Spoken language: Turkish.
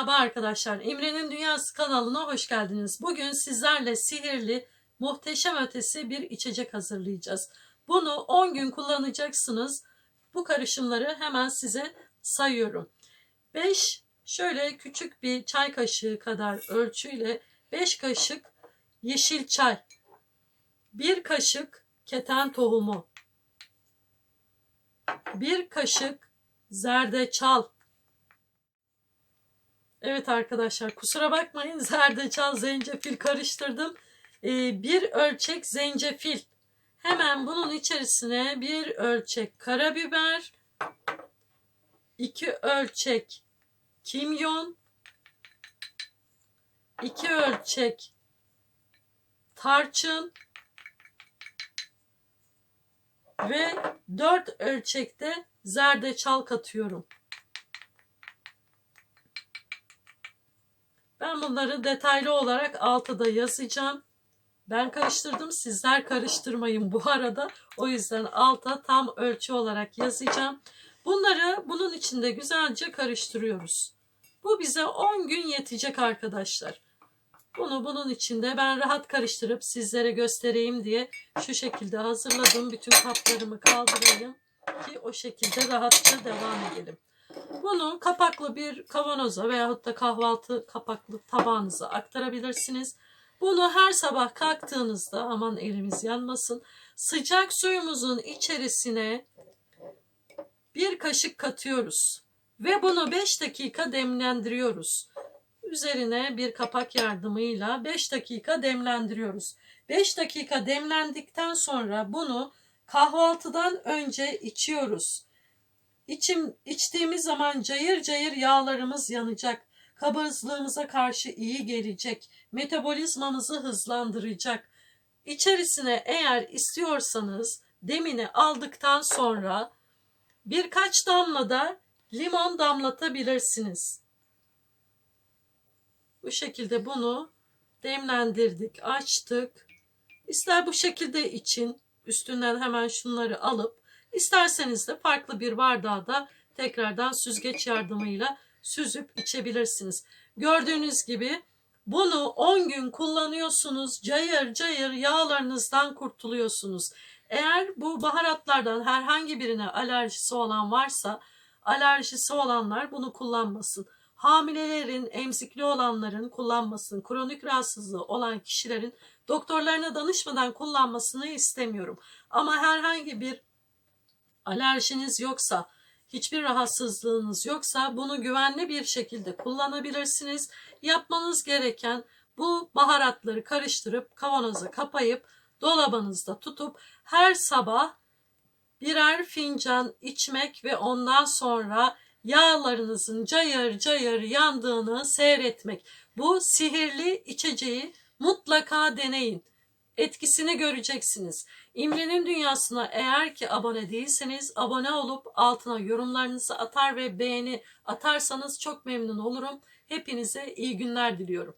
Merhaba arkadaşlar. İmre'nin Dünyası kanalına hoş geldiniz. Bugün sizlerle sihirli, muhteşem ötesi bir içecek hazırlayacağız. Bunu 10 gün kullanacaksınız. Bu karışımları hemen size sayıyorum. 5 şöyle küçük bir çay kaşığı kadar ölçüyle 5 kaşık yeşil çay. 1 kaşık keten tohumu. 1 kaşık zerdeçal. Evet arkadaşlar kusura bakmayın zerdeçal zencefil karıştırdım. Ee, bir ölçek zencefil. Hemen bunun içerisine bir ölçek karabiber, iki ölçek kimyon, iki ölçek tarçın ve dört ölçekte zerdeçal katıyorum. Ben bunları detaylı olarak altıda yazacağım. Ben karıştırdım. Sizler karıştırmayın bu arada. O yüzden alta tam ölçü olarak yazacağım. Bunları bunun içinde güzelce karıştırıyoruz. Bu bize 10 gün yetecek arkadaşlar. Bunu bunun içinde ben rahat karıştırıp sizlere göstereyim diye şu şekilde hazırladım. Bütün kaplarımı kaldırayım ki o şekilde rahatça devam edelim. Bunu kapaklı bir kavanoza veyahut da kahvaltı kapaklı tabağınıza aktarabilirsiniz. Bunu her sabah kalktığınızda aman elimiz yanmasın sıcak suyumuzun içerisine bir kaşık katıyoruz ve bunu 5 dakika demlendiriyoruz. Üzerine bir kapak yardımıyla 5 dakika demlendiriyoruz. 5 dakika demlendikten sonra bunu kahvaltıdan önce içiyoruz. İçim, içtiğimiz zaman cayır cayır yağlarımız yanacak. Kabızlığımıza karşı iyi gelecek. Metabolizmamızı hızlandıracak. İçerisine eğer istiyorsanız demini aldıktan sonra birkaç damla da limon damlatabilirsiniz. Bu şekilde bunu demlendirdik, açtık. İster bu şekilde için üstünden hemen şunları alıp İsterseniz de farklı bir bardağa da tekrardan süzgeç yardımıyla süzüp içebilirsiniz. Gördüğünüz gibi bunu 10 gün kullanıyorsunuz. Cayır cayır yağlarınızdan kurtuluyorsunuz. Eğer bu baharatlardan herhangi birine alerjisi olan varsa alerjisi olanlar bunu kullanmasın. Hamilelerin, emzikli olanların kullanmasın. Kronik rahatsızlığı olan kişilerin doktorlarına danışmadan kullanmasını istemiyorum. Ama herhangi bir alerjiniz yoksa, hiçbir rahatsızlığınız yoksa bunu güvenli bir şekilde kullanabilirsiniz. Yapmanız gereken bu baharatları karıştırıp kavanoza kapayıp dolabınızda tutup her sabah birer fincan içmek ve ondan sonra yağlarınızın cayır cayır yandığını seyretmek. Bu sihirli içeceği mutlaka deneyin. Etkisini göreceksiniz. İmre'nin dünyasına eğer ki abone değilseniz abone olup altına yorumlarınızı atar ve beğeni atarsanız çok memnun olurum. Hepinize iyi günler diliyorum.